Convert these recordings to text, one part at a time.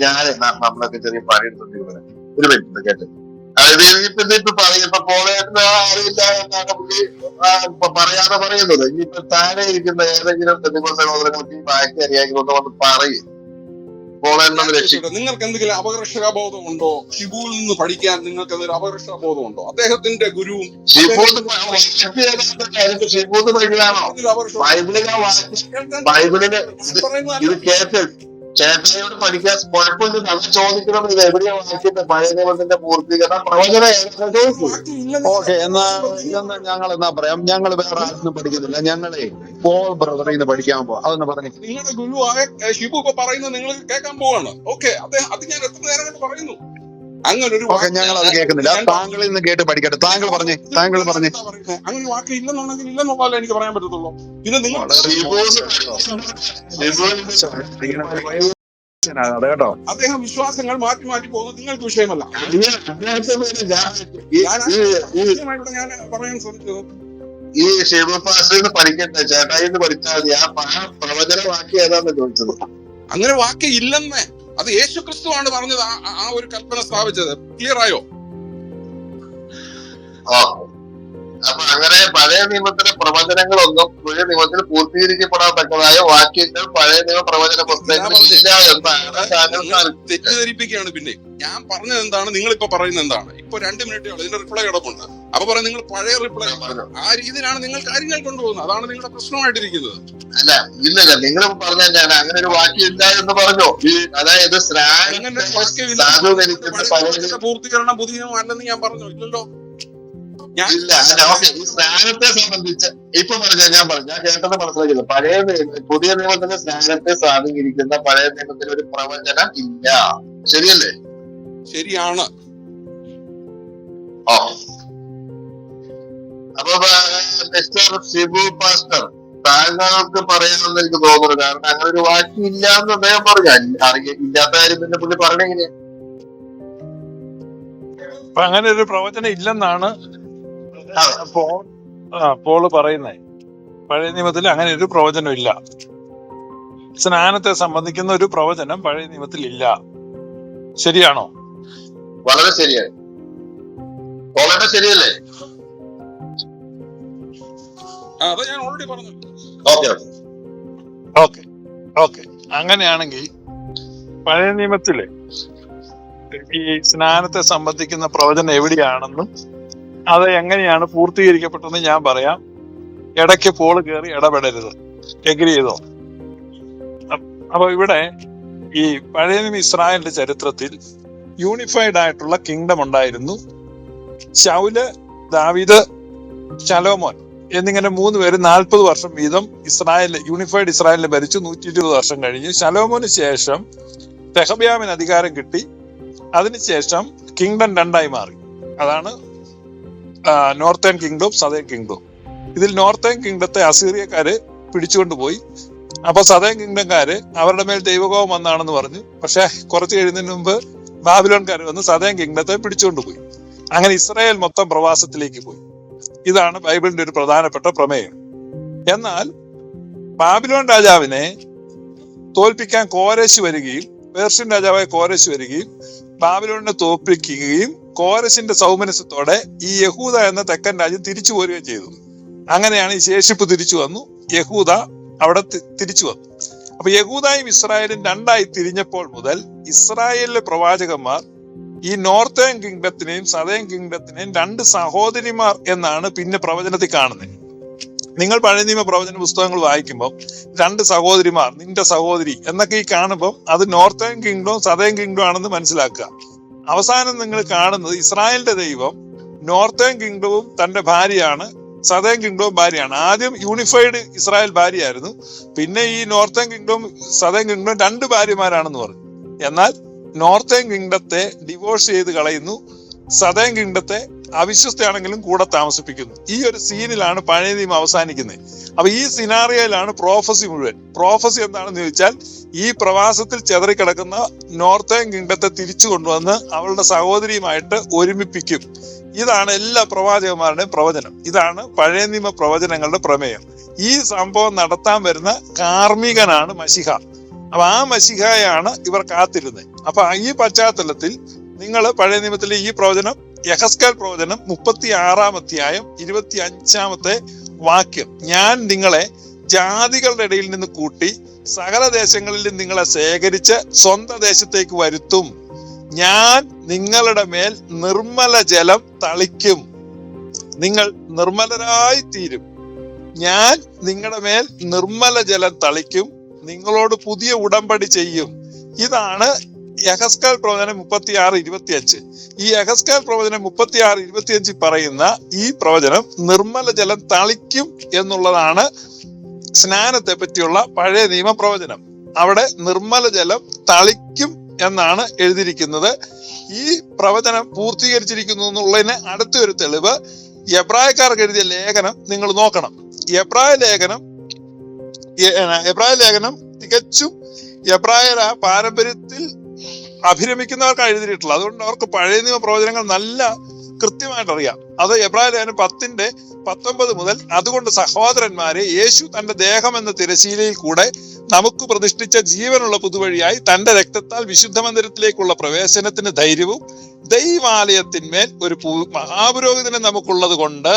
ഞാൻ നമ്മളൊക്കെ ചെറിയ ഒരു മിനിറ്റ് കേട്ടെ. അതായത് ഇപ്പൊ ഇതിപ്പോ പറയും ഇപ്പൊ പോളേറ്റിന് അറിയില്ല എന്നാണ് പുള്ളി ആ, ഇപ്പൊ പറയാതെ പറയുന്നത്. ഇനിയിപ്പോ താഴെ ഇരിക്കുന്ന ഏതെങ്കിലും പ്രതികൂല സഹോദരങ്ങൾക്ക് ഈ ബാക്കി അറിയാമെങ്കിൽ ഒന്ന് വന്ന് പറയും. നിങ്ങൾക്ക് എന്തെങ്കിലും അപകർഷകബോധം ഉണ്ടോ ഷിബുവിൽ നിന്ന് പഠിക്കാൻ നിങ്ങൾക്ക് എന്തെങ്കിലും അപകർഷകബോധം ഉണ്ടോ അദ്ദേഹത്തിന്റെ ഗുരുവും ബൈബിളിനെ കേട്ട് ചേട്ടനോട് പഠിക്കാൻ കുഴപ്പമില്ല. അത് ചോദിക്കണം ഇത് എവിടെയാ വായിക്കുന്നത്? പഴയ നിയമത്തിന്റെ പൂർത്തീകരണം പ്രവചന ഓക്കെ എന്നാ എന്നാ ഞങ്ങൾ എന്നാ പറയാം? ഞങ്ങൾ വേറെ ആരും പഠിക്കുന്നില്ല. ഞങ്ങളെ പോൾ ബ്രദറിൽ നിന്ന് പഠിക്കാൻ പോ അതൊന്ന് പറഞ്ഞു. നിങ്ങളുടെ ഗുരുവായ ഷിബു ഇപ്പൊ പറയുന്നത് നിങ്ങൾ കേൾക്കാൻ പോവാണ്. ഓക്കെ അദ്ദേഹം അത് ഞാൻ എത്ര നേരം പറയുന്നു? അങ്ങനെ ഒരു ഞങ്ങൾ അത് കേൾക്കുന്നില്ല. താങ്കളിൽ നിന്ന് കേട്ട് പഠിക്കട്ടെ. താങ്കൾ പറഞ്ഞേ താങ്കൾ പറഞ്ഞേ. അങ്ങനെ വാക്ക് ഇല്ലെന്നുണ്ടെങ്കിൽ ഇല്ലെന്നുള്ളതല്ലേ എനിക്ക് പറയാൻ പറ്റത്തുള്ളൂ. പിന്നെ നിങ്ങൾ അതെ കേട്ടോ. അദ്ദേഹം വിശ്വാസങ്ങൾ മാറ്റി മാറ്റി പോകുന്നത് നിങ്ങൾക്ക് വിഷയമല്ല. ഞാൻ പറയാൻ ശ്രമിച്ചത് ഈ ശിവപാസിന്ന് പഠിക്കട്ടെ. ചേട്ടായി പഠിച്ചാൽ മതി. ആ പ്രവചന വാക്യം ഏതാന്ന് ചോദിച്ചത്. അങ്ങനെ വാക്ക് ഇല്ലെന്ന് അത് യേശു ക്രിസ്തുവാണ് പറഞ്ഞത് ആ- ഒരു കൽപ്പന സ്ഥാപിച്ചത്. ക്ലിയർ ആയോ? അപ്പൊ അങ്ങനെ പഴയ നിയമത്തിലെ പ്രവചനങ്ങളൊന്നും പുതിയ നിയമത്തിൽ പൂർത്തീകരിക്കപ്പെടാത്തക്കതായ വാക്യങ്ങൾ പഴയ നിയമ പ്രവചന പുസ്തകങ്ങളിൽ ഇല്ല എന്നാണ് താങ്കൾ നിങ്ങൾ തെറ്റിദ്ധരിപ്പിക്കുകയാണ് പിന്നെ. ഞാൻ പറഞ്ഞത് എന്താണ്? നിങ്ങൾ ഇപ്പൊ പറയുന്നത് എന്താണ്? ഇപ്പൊ രണ്ട് മിനിറ്റ് ഇതിന്റെ റിപ്ലൈ കിടപ്പുണ്ട്. അപ്പൊ പറയാം നിങ്ങൾ പഴയ റിപ്ലൈ പറഞ്ഞു. ആ രീതിയിലാണ് നിങ്ങൾ കാര്യങ്ങൾ കൊണ്ടുപോകുന്നത്. അതാണ് നിങ്ങളുടെ പ്രശ്നമായിട്ടിരിക്കുന്നത്. അല്ല ഇല്ലല്ല. നിങ്ങൾ പറഞ്ഞ ഞാൻ അങ്ങനെ ഒരു വാക്യം ഇല്ല എന്ന് പറഞ്ഞു? ഈ അതായത് വാക്യമില്ല. പൂർത്തീകരണം പുതിയ അല്ലെന്ന് ഞാൻ പറഞ്ഞു? ഇല്ലല്ലോ. ഇല്ല അല്ല ഓക്കെ. ഈ സ്നാനത്തെ സംബന്ധിച്ച് ഇപ്പൊ പറഞ്ഞ? ഞാൻ പറഞ്ഞു. ഞാൻ കേട്ടത് മനസ്സിലാക്കിയത്. പഴയ പുതിയ നിയമത്തിന്റെ സ്നാനത്തെ സ്വാധീനിക്കുന്ന പഴയ നിയമത്തിന് ഒരു പ്രവചനം ഇല്ല. ശരിയല്ലേ? ശരിയാണ്. ഓ അപ്പൊ മിസ്റ്റർ ഷിബു പാസ്റ്റർ താങ്കൾക്ക് പറയാമെന്ന് എനിക്ക് തോന്നുന്നു. കാരണം അങ്ങനെ ഒരു വാക്യം ഇല്ല എന്ന് അദ്ദേഹം പറഞ്ഞു. ഇല്ലാത്ത കാര്യം പിന്നെ പുള്ളി പറഞ്ഞെങ്ങനെയാ അപ്പൊ അങ്ങനെ ഒരു പ്രവചനം ഇല്ലെന്നാണ് പോൾ പറയുന്നത് പഴയ നിയമത്തിൽ അങ്ങനെ ഒരു പ്രവചനം ഇല്ല. സ്നാനത്തെ സംബന്ധിക്കുന്ന ഒരു പ്രവചനം പഴയ നിയമത്തിൽ ഇല്ല. ശരിയാണോ? വളരെ ശരിയാണ്. വളരെ ശരിയല്ലേ? ഞാൻ ഓൾറെഡി പറഞ്ഞു. Okay okay. Okay okay. അങ്ങനെയാണെങ്കിൽ പഴയ നിയമത്തിൽ ഈ സ്നാനത്തെ സംബന്ധിക്കുന്ന പ്രവചനം എവിടെയാണെന്നും അത് എങ്ങനെയാണ് പൂർത്തീകരിക്കപ്പെട്ടതെന്ന് ഞാൻ പറയാം. ഇടയ്ക്ക് പോൾ കയറി ഇടപെടരുത്. എഗ്രി ചെയ്തോ? അപ്പ- അപ്പൊ ഇവിടെ ഈ പഴയ നിയമ ഇസ്രായേലിന്റെ ചരിത്രത്തിൽ യൂണിഫൈഡ് ആയിട്ടുള്ള കിങ്ഡം ഉണ്ടായിരുന്നു. ശൗൽ ദാവീദ് ശലോമോൻ എന്നിങ്ങനെ മൂന്ന് പേര് നാൽപ്പത് വർഷം വീതം ഇസ്രായേലിൽ യൂണിഫൈഡ് ഇസ്രായേലിൽ ഭരിച്ചു നൂറ്റി ഇരുപത് വർഷം കഴിഞ്ഞു. ശലോമോന് ശേഷം തെഹബ്യാമിന് അധികാരം കിട്ടി. അതിനുശേഷം കിങ്ഡം രണ്ടായി മാറി. അതാണ് നോർത്തേൺ കിങ്ഡം സതേൺ കിങ്ഡം ഇതിൽ നോർത്തേൺ കിങ്ഡത്തെ അസീറിയക്കാര് പിടിച്ചുകൊണ്ടുപോയി. അപ്പൊ സതേൺ കിങ്ഡംകാര് അവരുടെ മേൽ ദൈവകോപം വന്നാണെന്ന് പറഞ്ഞു. പക്ഷെ കുറച്ച് കഴിയുന്നതിന് മുമ്പ് ബാബിലോൺകാർ വന്ന് സതേൺ കിങ്ഡത്തെ പിടിച്ചുകൊണ്ടുപോയി. അങ്ങനെ ഇസ്രായേൽ മൊത്തം പ്രവാസത്തിലേക്ക് പോയി. ഇതാണ് ബൈബിളിന്റെ ഒരു പ്രധാനപ്പെട്ട പ്രമേയം. എന്നാൽ ബാബിലോൺ രാജാവിനെ തോൽപ്പിക്കാൻ കോരശ് വരികയും പേർഷ്യൻ രാജാവായ കോരശ് വരികയും ബാബിലോണിനെ തോൽപ്പിക്കുകയും കോരശിന്റെ സൗമനസ്യത്തോടെ ഈ യഹൂദ എന്ന തെക്കൻ രാജ്യം തിരിച്ചു പോരുകയും ചെയ്തു. അങ്ങനെയാണ് ഈ ശേഷിപ്പ് തിരിച്ചു വന്നു. യഹൂദ അവിടെ തിരിച്ചു വന്നു. അപ്പൊ യഹൂദയും ഇസ്രായേലും രണ്ടായി തിരിഞ്ഞപ്പോൾ മുതൽ ഇസ്രായേലിലെ പ്രവാചകന്മാർ ഈ നോർത്തേൺ കിങ്ഡത്തിനെയും സതേൺ കിങ്ഡത്തിനെയും രണ്ട് സഹോദരിമാർ എന്നാണ് പിന്നെ പ്രവചനത്തിൽ കാണുന്നത്. നിങ്ങൾ പഴയ നിയമ പ്രവചന പുസ്തകങ്ങൾ വായിക്കുമ്പോൾ രണ്ട് സഹോദരിമാർ നിന്റെ സഹോദരി എന്നൊക്കെ ഈ കാണുമ്പോൾ അത് നോർത്തേൺ കിങ്ഡവും സതേൺ കിങ്ഡവും ആണെന്ന് മനസ്സിലാക്കുക. അവസാനം നിങ്ങൾ കാണുന്നത് ഇസ്രായേലിന്റെ ദൈവം നോർത്തേൺ കിങ്ഡവും തന്റെ ഭാര്യയാണ് സതേൺ കിങ്ഡവും ഭാര്യയാണ്. ആദ്യം യൂണിഫൈഡ് ഇസ്രായേൽ ഭാര്യയായിരുന്നു. പിന്നെ ഈ നോർത്തേൺ കിങ്ഡവും സതേൺ കിങ്ഡവും രണ്ട് ഭാര്യമാരാണെന്ന് പറഞ്ഞു. എന്നാൽ നോർത്തേൺ കിങ്ഡത്തെ ഡിവോഴ്സ് ചെയ്ത് കളയുന്നു. സതേൺ കിങ്ഡത്തെ അവിശ്വസ്തയാണെങ്കിലും കൂടെ താമസിപ്പിക്കുന്നു. ഈ ഒരു സീനിലാണ് പഴയ നിയമം അവസാനിക്കുന്നത്. അപ്പൊ ഈ സിനാറിയയിലാണ് പ്രോഫസി മുഴുവൻ. പ്രോഫസി എന്താണെന്ന് ചോദിച്ചാൽ ഈ പ്രവാസത്തിൽ ചെതറിക്കിടക്കുന്ന നോർത്തേൺ കിങ്ഡത്തെ തിരിച്ചു കൊണ്ടുവന്ന് അവളുടെ സഹോദരിയുമായിട്ട് ഒരുമിപ്പിക്കും. ഇതാണ് എല്ലാ പ്രവാചകന്മാരുടെയും പ്രവചനം. ഇതാണ് പഴയ നിയമ പ്രവചനങ്ങളുടെ പ്രമേയം. ഈ സംഭവം നടത്താൻ വരുന്ന കാർമികനാണ് മഷിഹ. അപ്പൊ ആ മസിഹായാണ് ഇവർ കാത്തിരുന്നത്. അപ്പൊ ഈ പശ്ചാത്തലത്തിൽ നിങ്ങൾ പഴയ നിയമത്തിലെ ഈ പ്രവചനം യഹസ്കൽ പ്രവചനം മുപ്പത്തി ആറാം അധ്യായം ഇരുപത്തി അഞ്ചാമത്തെ വാക്യം. ഞാൻ നിങ്ങളെ ജാതികളുടെ ഇടയിൽ നിന്ന് കൂട്ടി സകല ദേശങ്ങളിലും നിങ്ങളെ ശേഖരിച്ച് സ്വന്തം ദേശത്തേക്ക് വരുത്തും. ഞാൻ നിങ്ങളുടെ മേൽ നിർമ്മല ജലം തളിക്കും. നിങ്ങൾ നിർമ്മലരായി തീരും. ഞാൻ നിങ്ങളുടെ മേൽ നിർമ്മല ജലം തളിക്കും. നിങ്ങളോട് പുതിയ ഉടമ്പടി ചെയ്യും. ഇതാണ് യഹസ്കാൽ പ്രവചനം മുപ്പത്തി ആറ് ഇരുപത്തി അഞ്ച് ഈ യഹസ്കാൽ പ്രവചനം മുപ്പത്തി ആറ് ഇരുപത്തി അഞ്ച് പറയുന്ന ഈ പ്രവചനം നിർമ്മല ജലം തളിക്കും എന്നുള്ളതാണ് സ്നാനത്തെ പറ്റിയുള്ള പഴയ നിയമ പ്രവചനം അവിടെ നിർമ്മല ജലം തളിക്കും എന്നാണ് എഴുതിയിരിക്കുന്നത്. ഈ പ്രവചനം പൂർത്തീകരിച്ചിരിക്കുന്നു എന്നുള്ളതിന് അടുത്തൊരു തെളിവ്. എബ്രായക്കാർക്ക് എഴുതിയ ലേഖനം നിങ്ങൾ നോക്കണം. എബ്രായ ലേഖനം എബ്രായ ലേഖനം തികച്ചും എബ്രായ പാരമ്പര്യത്തിൽ അഭിരമിക്കുന്നവർക്ക് എഴുതിയിട്ടുള്ളത്. അതുകൊണ്ട് അവർക്ക് പഴയ നിയമ പ്രവചനങ്ങൾ നല്ല കൃത്യമായിട്ട് അറിയാം. അത് എബ്രായ ലേഖനം പത്തിന്റെ പത്തൊമ്പത് മുതൽ അതുകൊണ്ട് സഹോദരന്മാരെ യേശു തന്റെ ദേഹം എന്ന തിരശീലയിൽ കൂടെ നമുക്ക് പ്രതിഷ്ഠിച്ച ജീവനുള്ള പുതുവഴിയായി തന്റെ രക്തത്താൽ വിശുദ്ധ മന്ദിരത്തിലേക്കുള്ള പ്രവേശനത്തിന് ധൈര്യവും ദൈവാലയത്തിന്മേൽ ഒരു മഹാപുരോഹിതനെ നമുക്കുള്ളത് കൊണ്ട്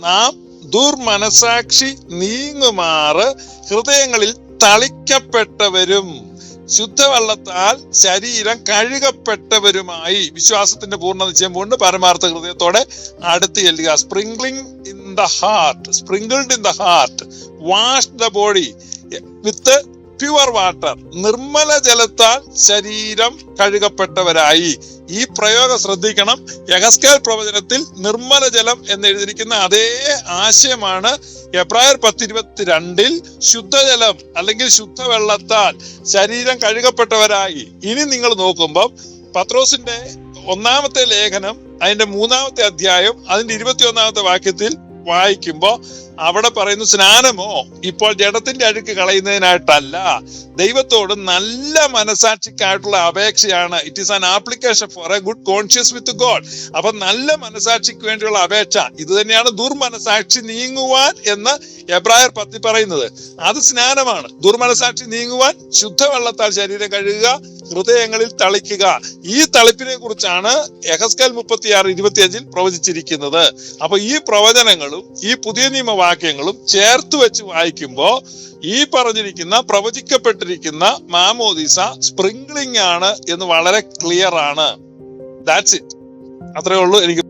നാം ദുർമനസാക്ഷി നീങ്ങുമാറ് ഹൃദയങ്ങളിൽ തളിക്കപ്പെട്ടവരും ശുദ്ധവെള്ളത്താൽ ശരീരം കഴുകപ്പെട്ടവരുമായി. വിശ്വാസത്തിന്റെ പൂർണ നിശ്ചയം കൊണ്ട് പരമാർത്ഥ ഹൃദയത്തോടെ അടുത്ത് ചെല്ലുക. Sprinkling in the heart sprinkled in the heart wash the body with pure water Nirmala ജലത്താൽ ശരീരം കഴുകപ്പെട്ടവരായി. ഈ പ്രയോഗം ശ്രദ്ധിക്കണം. യഹസ്കേൽ പ്രവചനത്തിൽ നിർമ്മല ജലം എന്ന് എഴുതിയിരിക്കുന്ന അതേ ആശയമാണ് എബ്രായർ പത്തിരുപത്തിരണ്ടിൽ ശുദ്ധജലം അല്ലെങ്കിൽ ശുദ്ധവെള്ളത്താൽ ശരീരം കഴുകപ്പെട്ടവരായി. ഇനി നിങ്ങൾ നോക്കുമ്പോൾ പത്രോസിന്റെ ഒന്നാമത്തെ ലേഖനം അതിന്റെ മൂന്നാമത്തെ അധ്യായം അതിന്റെ ഇരുപത്തി ഒന്നാമത്തെ വാക്യത്തിൽ വായിക്കുമ്പോ അവിടെ പറയുന്നു സ്നാനമോ? ഇപ്പോൾ ജഡത്തിന്റെ അഴുക്ക് കളയുന്നതിനായിട്ടല്ല ദൈവത്തോട് നല്ല മനസാക്ഷിക്കായിട്ടുള്ള അപേക്ഷയാണ്. It is an application for a good conscience with God അപ്പൊ നല്ല മനസാക്ഷിക്ക് വേണ്ടിയുള്ള അപേക്ഷ ഇത് തന്നെയാണ് ദുർമനസാക്ഷി നീങ്ങുവാൻ എന്ന് എബ്രായർ പത്തി പറയുന്നത്. അത് സ്നാനമാണ്. ദുർമനസാക്ഷി നീങ്ങുവാൻ ശുദ്ധവെള്ളത്താൽ ശരീരം കഴുകുക ഹൃദയങ്ങളിൽ തളിക്കുക. ഈ തളിപ്പിനെ കുറിച്ചാണ് എഹസ്കൽ മുപ്പത്തിയാറ് ഇരുപത്തിയഞ്ചിൽ പ്രവചിച്ചിരിക്കുന്നത്. അപ്പൊ ഈ പ്രവചനങ്ങളും ഈ പുതിയ നിയമവാക്യങ്ങളും ചേർത്ത് വെച്ച് വായിക്കുമ്പോൾ ഈ പറഞ്ഞിരിക്കുന്ന പ്രവചിക്കപ്പെട്ടിരിക്കുന്ന മാമോദിസ സ്പ്രിംഗ്ലിംഗ് ആണ് എന്ന് വളരെ ക്ലിയർ ആണ്. ദാറ്റ്സ് ഇറ്റ് അത്രേ ഉള്ളൂ എനിക്ക്